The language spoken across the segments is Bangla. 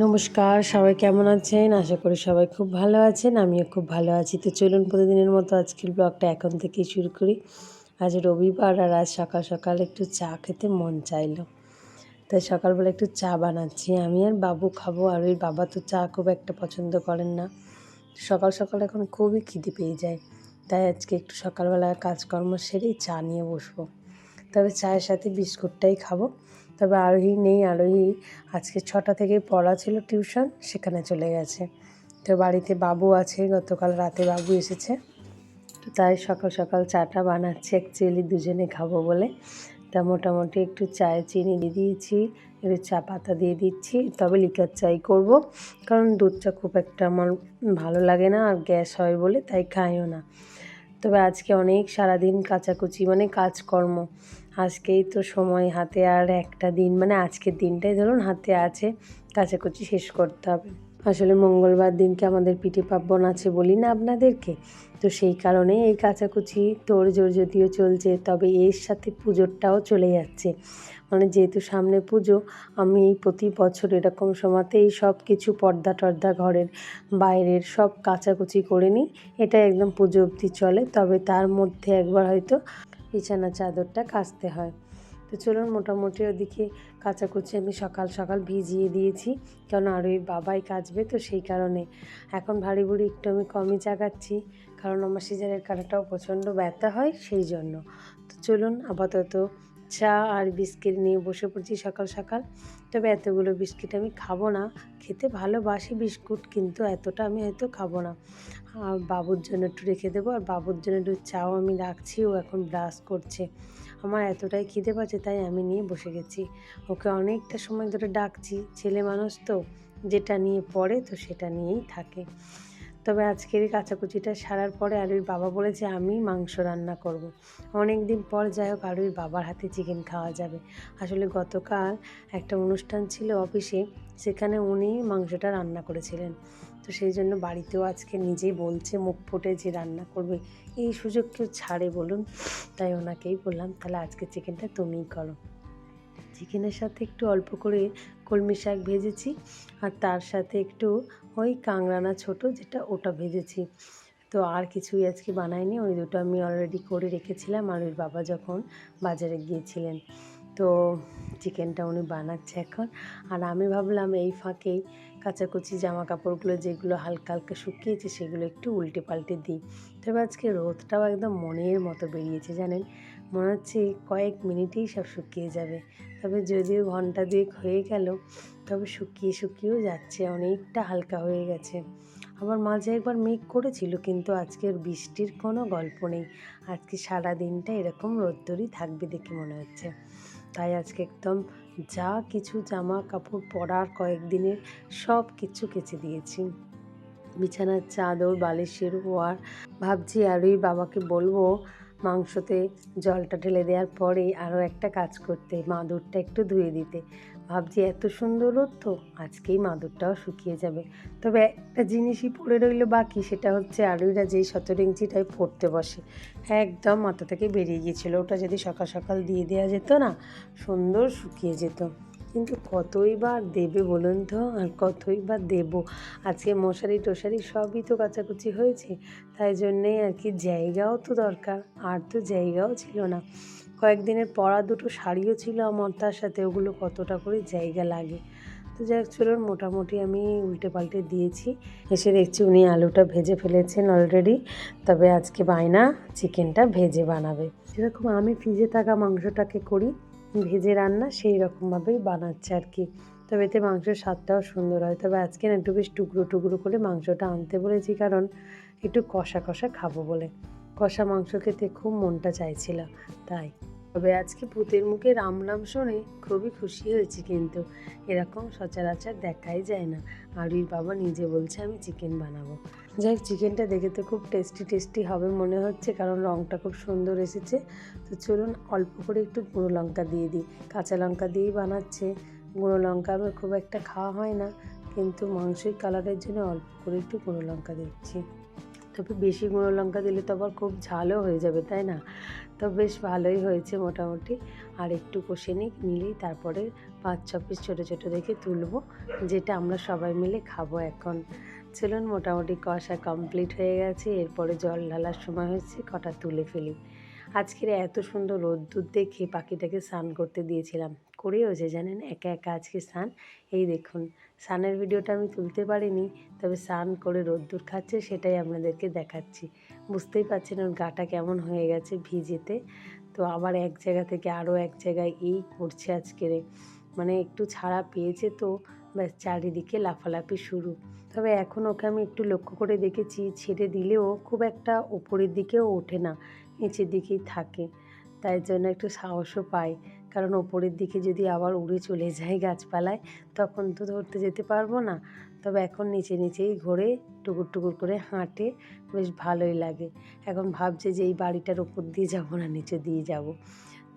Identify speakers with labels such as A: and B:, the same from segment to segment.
A: নমস্কার, সবাই কেমন আছেন? আশা করি সবাই খুব ভালো আছেন, আমিও খুব ভালো আছি। তো চলুন প্রতিদিনের মতো আজকের ব্লগটা এখন থেকেই শুরু করি। আজ রবিবার আর আজ সকাল সকাল একটু চা খেতে মন চাইলো। তাই সকালবেলা একটু চা বানাচ্ছি। আমি আর বাবু খাব আর ওই বাবা তো চা খুব একটা পছন্দ করেন না। সকাল সকাল এখন খুবই খিদে পেয়ে যায়। তাই আজকে একটু সকালবেলা কাজকর্ম সেরেই চা নিয়ে বসবো। তবে চায়ের সাথে বিস্কুটটাই খাব। তবে আরোহী নেই, আরোহী আজকে ছটা থেকে পড়া ছিল টিউশন, সেখানে চলে গেছে। তো বাড়িতে বাবু আছে, গতকাল রাতে বাবু এসেছে। তো তাই সকাল সকাল চাটা বানাচ্ছি অ্যাকচুয়ালি দুজনে খাব বলে। তা মোটামুটি একটু চায়ে চিনি দিয়ে দিয়েছি, একটু চা পাতা দিয়ে দিচ্ছি, তবে লিকার চাই করব। কারণ দুধটা খুব একটা আমার ভালো লাগে না, আর গ্যাস হয় বলে, তাই খাইও না। তবে আজকে অনেক সারাদিন কাচাকুচি মানে কাজকর্ম। আজকেই তো সময় হাতে আর একটা দিন মানে আজকের দিনটাই ধরুন হাতে আছে, কাচাকুচি শেষ করতে হবে। আসলে মঙ্গলবার দিনকে আমাদের পিঠে পার্বণ আছে বলি না আপনাদেরকে? তো সেই কারণে এই কাচাকুচি তোর জোর যদিও চলছে, তবে এর সাথে পুজোরটাও চলে যাচ্ছে। মানে যেহেতু সামনে পুজো, আমি এই প্রতি বছর এরকম সময়তেই সব কিছু পর্দা টর্দা ঘরের বাইরের সব কাচাকুচি করে নিই। এটা একদম পুজো অবধি চলে, তবে তার মধ্যে একবার হয়তো বিছানা চাদরটা কাচতে হয়। তো চলুন মোটামুটি ওদিকে কাচাকুচি আমি সকাল সকাল ভিজিয়ে দিয়েছি কারণ আর ওই বাবাই কাচবে তো সেই কারণে। এখন ভারী ভুড়ি একটু আমি কমই চাগাচ্ছি, কারণ আমার সিজারের কাটাটাও প্রচণ্ড ব্যথা হয় সেই জন্য। তো চলুন আপাতত চা আর বিস্কিট নিয়ে বসে পড়ছি সকাল সকাল। তবে এতগুলো বিস্কিট আমি খাব না, খেতে ভালোবাসি বিস্কুট, কিন্তু এতটা আমি হয়তো খাব না। বাবুর জন্য একটু রেখে দেবো, আর বাবুর জন্য একটু চাও আমি রাখছি, ও এখন ব্রাশ করছে। আমার এতটাই খিদে পাচ্ছে, তাই আমি নিয়ে বসে গেছি। ওকে অনেকটা সময় ধরে ডাকছি, ছেলে মানুষ তো, যেটা নিয়ে পড়ে তো সেটা নিয়েই থাকে। তবে আজকের এই কাচাকুচিটা সারার পরে আলুর বাবা বলেছে আমি মাংস রান্না করব। অনেক দিন পর যাই হোক আলুর বাবার হাতে চিকেন খাওয়া যাবে। আসলে গতকাল একটা অনুষ্ঠান ছিল অফিসে, সেখানে উনি মাংসটা রান্না করেছিলেন। তো সেই জন্য বাড়িতেও আজকে নিজেই বলছে, মুখ ফুটে যে রান্না করবে, এই সুযোগ কেউ ছাড়ে বলুন। তাই ওনাকেই বললাম, তাহলে আজকে চিকেনটা তুমিই করো। চিকেনের সাথে একটু অল্প করে কলমি শাক ভেজেছি আর তার সাথে একটু ওই কাংরানা ছোট যেটা ওটা ভেজেছি। তো আর কিছুই আজকে বানাইনি, ওই দুটো আমি অলরেডি করে রেখেছিলাম আর ওই বাবা যখন বাজারে গিয়েছিলেন, তো চিকেনটা উনি বানাচ্ছে এখন। আর আমি ভাবলাম এই ফাঁকেই কাচাকুচি জামা কাপড়গুলো যেগুলো হালকা হালকা শুকিয়েছে সেগুলো একটু উল্টে পাল্টে দিই। তবে আজকে রোদটাও একদম মনের মতো বেরিয়েছে জানেন? মনে হচ্ছে কয়েক মিনিটেই সব শুকিয়ে যাবে। তবে যদিও ঘণ্টা দুয়েক হয়ে গেল, তবে শুকিয়ে শুকিয়েও যাচ্ছে, অনেকটা হালকা হয়ে গেছে। আবার মাঝে একবার মেঘ করেছিল, কিন্তু আজকের বৃষ্টির কোনো গল্প নেই। আজকে সারা দিনটা এরকম রোদ্দুরই থাকবে দেখে মনে হচ্ছে। তাই আজকে একদম যা কিছু জামা কাপড় পরার কয়েকদিনের সব কিছু কেচে দিয়েছি। বিছানার চাদর, বালিশের ওয়ার, ভাবছি আরই বাবাকে বলব মাংসতে জলটা ঢেলে দেওয়ার পরে আরও একটা কাজ করতে, মাদুরটা একটু ধুয়ে দিতে। ভাবছি এত সুন্দর রোদ তো, আজকেই মাদুরটাও শুকিয়ে যাবে। তবে একটা জিনিসই পড়ে রইল বাকি, সেটা হচ্ছে আরুইরা যেই সতেরো ইঞ্চিটাই পড়তে বসে। একদম মাথা থেকে বেরিয়ে গিয়েছিল, ওটা যদি সকাল সকাল দিয়ে দেওয়া যেত না, সুন্দর শুকিয়ে যেত। কিন্তু কতই বা দেবে বলুন তো? আর কতই বা দেবো? আজকে মশারি টশারি সবই তো কাচাকুচি হয়েছে, তাই জন্যেই আর কি জায়গাও তো দরকার, আর তো জায়গাও ছিল না। কয়েকদিনের পরা দুটো শাড়িও ছিল আমার, তার সাথে ওগুলো কতটা করে জায়গা লাগে। তো যাই চলুন, মোটামুটি আমি উল্টে পাল্টে দিয়েছি। এসে দেখছি উনি আলুটা ভেজে ফেলেছেন অলরেডি তবে আজকে বায়না চিকেনটা ভেজে বানাবে। যেরকম আমি ফ্রিজে থাকা মাংসটাকে করি ভেজে রান্না সেই রকমভাবেই বানাচ্ছে আর কি। তবে এতে মাংসের স্বাদটাও সুন্দর হয়। তবে আজকে না একটু বেশ টুকরো টুকরো করে মাংসটা আনতে বলেছি কারণ একটু কষা কষা খাব বলে। কষা মাংস খেতে খুব মনটা চাইছিল, তাই। তবে আজকে ভূতের মুখে রাম রাম শুনে খুবই খুশি হয়েছি কিন্তু। এরকম সচরাচর দেখাই যায় না। আরুর বাবা নিজে বলছে, আমি চিকেন বানাবো। যাই চিকেনটা দেখে তো খুব টেস্টি টেস্টি হবে মনে হচ্ছে, কারণ রঙটা খুব সুন্দর এসেছে। তো চলুন অল্প করে একটু গুঁড়ো লঙ্কা দিয়ে দিই। কাঁচা লঙ্কা দিয়েই বানাচ্ছে। গুঁড়ো লঙ্কা আমার খুব একটা খাওয়া হয় না, কিন্তু মাংসের কালারের জন্য অল্প করে একটু গুঁড়ো লঙ্কা দিচ্ছি। তবে বেশি গুঁড়ো লঙ্কা দিলে তো আবার খুব ঝালও হয়ে যাবে, তাই না? তো বেশ ভালোই হয়েছে মোটামুটি। আর একটু কষে নিই, নিলেই তারপরে পাঁচ ছ পিস ছোটো ছোটো দেখে তুলবো, যেটা আমরা সবাই মিলে খাব এখন। চলুন মোটামুটি কষা কমপ্লিট হয়ে গেছে, এরপরে জল ঢালার সময় হয়েছে, কটা তুলে ফেলি। আজকের এত সুন্দর রোদ্দুর দেখে পাখিটাকে স্নান করতে দিয়েছিলাম। করেওছে জানেন, একা একা আজকে স্নান। এই দেখুন, স্নানের ভিডিওটা আমি তুলতে পারিনি, তবে স্নান করে রোদ্দুর খাচ্ছে, সেটাই আপনাদেরকে দেখাচ্ছি। বুঝতেই পারছেন ওর গাটা কেমন হয়ে গেছে ভিজেতে। তো আবার এক জায়গা থেকে আরও এক জায়গায় এই করছে আজকের। মানে একটু ছাড়া পেয়েছে তো, ব্যাস চারিদিকে লাফালাফি শুরু। তবে এখন ওকে আমি একটু লক্ষ্য করে দেখেছি, ছেড়ে দিলেও খুব একটা ওপরের দিকেও ওঠে না, নিচের দিকেই থাকে। তাই জন্য একটু সাহসও পাই। কারণ ওপরের দিকে যদি আবার উড়ে চলে যায় গাছপালায়, তখন তো ধরতে যেতে পারব না। তবে এখন নিচে নিচেই ঘোরে, টুকুর টুকুর করে হাঁটে, বেশ ভালোই লাগে। এখন ভাবছে যে এই বাড়িটার ওপর দিয়ে যাব না, নিচে দিয়ে যাব।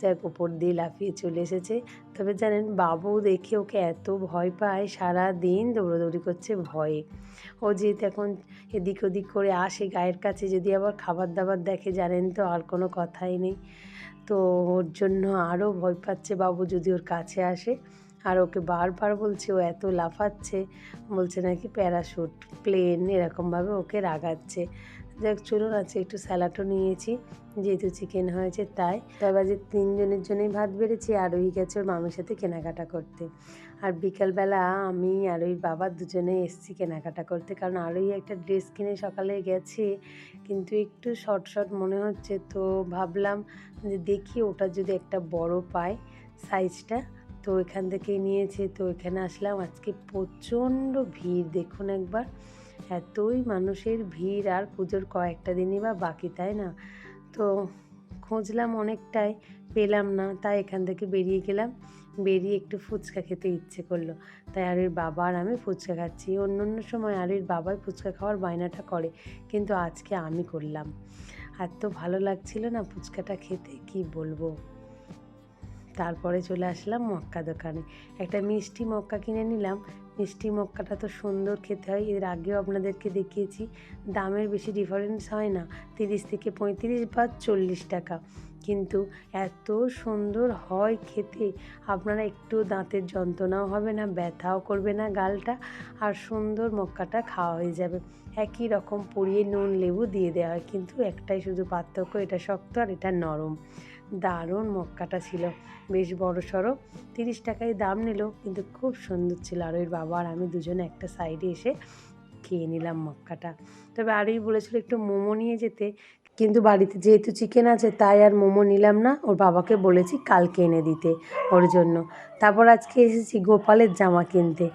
A: যাক, ওপর দিয়ে লাফিয়ে চলে এসেছে। তবে জানেন বাবু দেখে ওকে এত ভয় পায় সারা দিন দৌড়োদৌড়ি করছে ভয়ে। ও যেহেতু এখন এদিক ওদিক করে আসে, গায়ের কাছে যদি আবার খাবার দাবার দেখে, জানেন তো আর কোনো কথাই নেই। তো ওর জন্য আরও ভয় পাচ্ছে বাবু যদি ওর কাছে আসে। আর ওকে বারবার বলছে, ও এত লাফাচ্ছে। বলছে নাকি প্যারাশুট, প্লেন, এরকমভাবে ওকে রাগাচ্ছে। যাক, চলুন আছে একটু স্যালাডও নিয়েছি, যেহেতু চিকেন হয়েছে তাই। তবে যে তিনজনের জন্যই ভাত বেড়েছি আর ওই গেছে ওর মামির সাথে কেনাকাটা করতে। আর বিকালবেলা আমি আর ওই বাবা দুজনে এসছি কেনাকাটা করতে, কারণ আরোই একটা ড্রেস কিনে সকালে গেছে, কিন্তু একটু শর্ট শর্ট মনে হচ্ছে, তো ভাবলাম যে দেখি ওটা যদি একটা বড় পায় সাইজটা তো এখান থেকেই নিয়েছে, তো এখানে আসলাম। আজকে প্রচণ্ড ভিড়, দেখুন একবার। এতই মানুষের ভিড়, আর পুজোর কয়েকটা দিনই বা বাকি, তাই না? তো খুঁজলাম অনেকটাই, পেলাম না, তাই এখান থেকে বেরিয়ে গেলাম। বেরিয়ে একটু ফুচকা খেতে ইচ্ছে করল। তাই আরির বাবা আর আমি ফুচকা খাচ্ছি। অন্য অন্য সময় আরির বাবাই ফুচকা খাওয়ার বায়নাটা করে, কিন্তু আজকে আমি করলাম। আর তো ভালো লাগছিল না ফুচকাটা খেতে, কি বলব? তারপরে চলে আসলাম মক্কা দোকানে। একটা মিষ্টি মক্কা কিনে নিলাম। মিষ্টি মক্কাটা তো সুন্দর খেতে হয়। এর আগেও আপনাদেরকে দেখিয়েছি। দামের বেশি ডিফারেন্স হয় না। তিরিশ থেকে পঁয়ত্রিশ বা চল্লিশ টাকা। কিন্তু এত সুন্দর হয় খেতে। আপনারা একটু দাঁতের যন্ত্রণাও হবে না, ব্যথাও করবে না গালটা আর সুন্দর মক্কাটা খাওয়া হয়ে যাবে। একই রকম পুড়িয়ে নুন, লেবু দিয়ে দেওয়া হয় কিন্তু একটাই শুধু পার্থক্য, এটা শক্ত আর এটা নরম। দারুণ মক্কাটা ছিল। বেশ বড় সড়ো। তিরিশ টাকায় দাম নিল, কিন্তু খুব সুন্দর ছিল। আর ওই বাবা আর আমি দুজনে একটা সাইডে এসে খেয়ে নিলাম মক্কাটা। তবে আরই বলেছিল একটু মোমো নিয়ে যেতে। কিন্তু বাড়িতে যেহেতু চিকেন আছে, তাই আর মোমো নিলাম না। ওর বাবাকে বলেছি কালকে এনে দিতে, ওর জন্য। তারপর আজকে এসেছি গোপালের জামা কিনতে।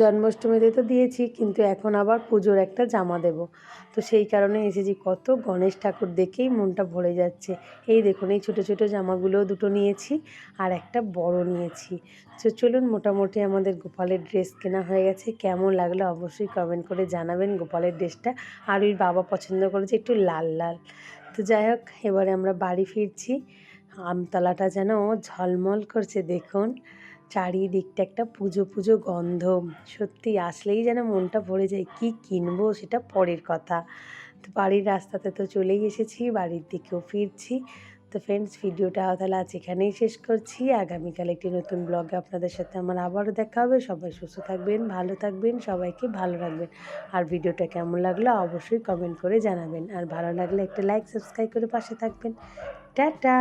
A: জন্মাষ্টমীতে তো দিয়েছি, কিন্তু এখন আবার পুজোর একটা জামা দেব। তো সেই কারণে এসেছি, কত গণেশ ঠাকুর দেখেই মনটা ভরে যাচ্ছে। এই দেখুন, এই ছোটো ছোটো জামাগুলো দুটো নিয়েছি আর একটা বড় নিয়েছি। তো চলুন, মোটামুটি আমাদের গোপালের ড্রেস কেনা হয়ে গেছে। কেমন লাগল অবশ্যই কমেন্ট করে জানাবেন গোপালের ড্রেসটা। আর ওই বাবা পছন্দ করেছে একটু লাল লাল। তো যাই হোক, এবারে আমরা বাড়ি ফিরছি। আমতলাটা যেন ঝলমল করছে, দেখুন। চারিদিকটা একটা পুজো পুজো গন্ধ। সত্যি আসলেই যেন মনটা ভরে যায়, কি কিনবো সেটা পরের কথা। তো বাড়ির রাস্তাতে তো চলেই এসেছি, বাড়ির দিকেও ফিরছি। তো ফ্রেন্ডস ভিডিওটা তাহলে আজ এখানেই শেষ করছি। আগামীকাল একটি নতুন ব্লগে আপনাদের সাথে আমার আবারও দেখা হবে। সবাই সুস্থ থাকবেন, ভালো থাকবেন, সবাইকে ভালো রাখবেন। আর ভিডিওটা কেমন লাগল অবশ্যই কমেন্ট করে জানাবেন। আর ভালো লাগলে একটা লাইক সাবস্ক্রাইব করে পাশে থাকবেন। টাটা!